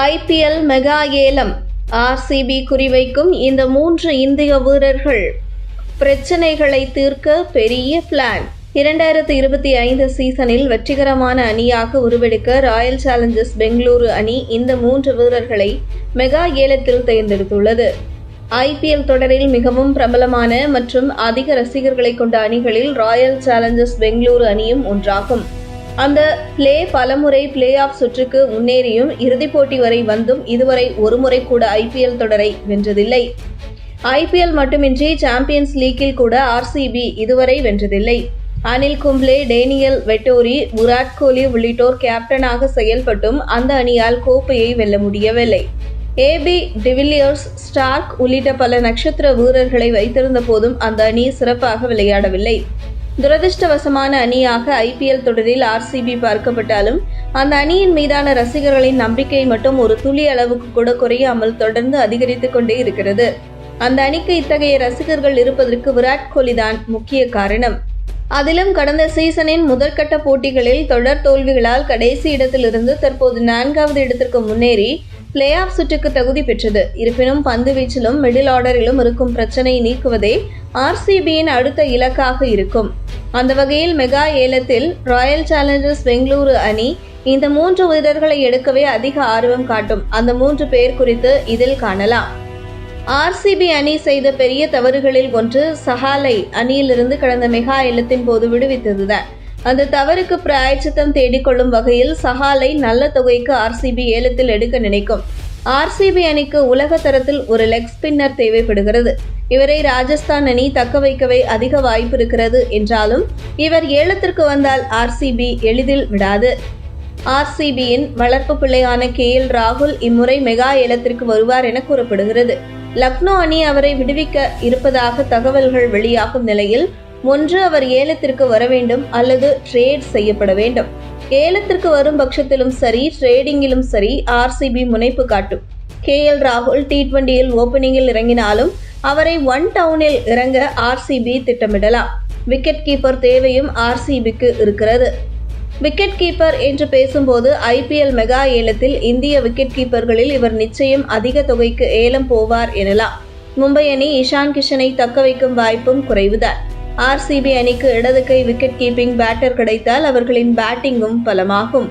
IPL mega ஏலம். RCB குறிவைக்கும் இந்த மூன்று இந்திய வீரர்கள் பிரச்சனைகளை தீர்க்க பெரிய பிளான் இரண்டாயிரத்தி இருபத்தி ஐந்து சீசனில் வெற்றிகரமான அணியாக உருவெடுக்க ராயல் சேலஞ்சர்ஸ் பெங்களூரு அணி இந்த மூன்று வீரர்களை மெகா ஏலத்தில் தேர்ந்தெடுத்துள்ளது. ஐபிஎல் தொடரில் மிகவும் பிரபலமான மற்றும் அதிக ரசிகர்களை கொண்ட அணிகளில் ராயல் சேலஞ்சர்ஸ் பெங்களூரு அணியும் ஒன்றாகும். அந்த பிளே பலமுறை பிளே ஆஃப் சுற்றுக்கு முன்னேறியும் இறுதிப் போட்டி வரை வந்தும் இதுவரை ஒருமுறை கூட ஐபிஎல் தொடரை வென்றதில்லை. ஐபிஎல் மட்டுமின்றி சாம்பியன்ஸ் லீக்கில் கூட ஆர்சிபி இதுவரை வென்றதில்லை. அனில் கும்ப்ளே டேனியல் வெட்டோரி விராட் கோலி உள்ளிட்டோர் கேப்டனாக செயல்பட்டும் அந்த அணியால் கோப்பையை வெல்ல முடியவில்லை. ஏபி டிவில்லியர்ஸ் ஸ்டார்க் உள்ளிட்ட பல நட்சத்திர வீரர்களை வைத்திருந்த போதும் அந்த அணி சிறப்பாக விளையாடவில்லை. துரதிர்ஷ்டவசமான அணியாக ஐபிஎல் தொடரில் ஆர்சிபி பார்க்கப்பட்டாலும் அந்த அணியின் மீதான ரசிகர்களின் நம்பிக்கை மட்டும் ஒரு துளி அளவுக்கு கூட குறையாமல் தொடர்ந்து அதிகரித்துக் கொண்டே இருக்கிறது. அந்த அணிக்கு இத்தகைய ரசிகர்கள் இருப்பதற்கு விராட் கோலி தான் முக்கிய காரணம். அதிலும் கடந்த சீசனின் முதற்கட்ட போட்டிகளில் தொடர் தோல்விகளால் கடைசி இடத்திலிருந்து தற்போது நான்காவது இடத்திற்கு முன்னேறி பிளே ஆஃப் சுற்றுக்கு தகுதி பெற்றது. இருப்பினும் பந்து வீச்சிலும் மிடில் ஆர்டரிலும் இருக்கும் பிரச்சனையை நீக்குவதே ஆர்சிபியின் அடுத்த இலக்காக இருக்கும். அந்த வகையில் மெகா ஏலத்தில் ராயல் சேலஞ்சர்ஸ் பெங்களூரு அணி இந்த மூன்று வீரர்களை எடுக்கவே அதிக ஆர்வம் காட்டும். அந்த மூன்று பேர் குறித்து இதில் காணலாம். ஆர்சிபி அணி செய்த பெரிய தவறுகளில் ஒன்று சஹாலை அணியிலிருந்து கடந்த மெகா ஏலத்தின் போது விடுவித்ததுதான். அந்த தவறுக்கு பிராயச்சித்தம் தேடிக்கொள்ளும் வகையில் சஹாலை நல்ல தொகைக்கு ஆர்சிபி ஏலத்தில் எடுக்க நினைக்கும். ஆர்சிபி அணிக்கு உலக தரத்தில் ஒரு லெக் ஸ்பின்னர் தேவைப்படுகிறது. இவரை ராஜஸ்தான் அணி தக்க வைக்கவே அதிக வாய்ப்பு இருக்கிறது என்றாலும் இவர் ஏலத்திற்கு வந்தால் ஆர்சிபி எளிதில் விடாது. ஆர்சிபியின் வளர்ப்பு பிள்ளையான கே எல் ராகுல் இம்முறை மெகா ஏலத்திற்கு வருவார் என கூறப்படுகிறது. லக்னோ அணி அவரை விடுவிக்க இருப்பதாக தகவல்கள் வெளியாகும் நிலையில் ஒன்று அவர் ஏலத்திற்கு வர வேண்டும் அல்லது ட்ரேட் செய்யப்பட வேண்டும். ஏலத்திற்கு வரும் பட்சத்திலும் சரி ட்ரேடிங்கிலும் சரி ஆர்சிபி முனைப்பு காட்டும். கே எல் ராகுல் டி டுவெண்டியில் ஓபனிங்கில் இறங்கினாலும் அவரை ஒன் டவுனில் இறங்க ஆர்சிபி திட்டமிடலாம். விக்கெட் கீப்பர் தேவையும் ஆர்சிபிக்கு இருக்கிறது. விக்கெட் கீப்பர் என்று பேசும்போது ஐபிஎல் மெகா ஏலத்தில் இந்திய விக்கெட் கீப்பர்களில் இவர் நிச்சயம் அதிக தொகைக்கு ஏலம் போவார் எனலாம். மும்பை அணி இஷான் கிஷனை தக்க வைக்கும் வாய்ப்பும் குறைவுதான். ஆர்சிபி அணிக்கு இடது கை விக்கெட் கீப்பிங் பேட்டர் கிடைத்தால் அவர்களின் பேட்டிங்கும் பலமாகும்.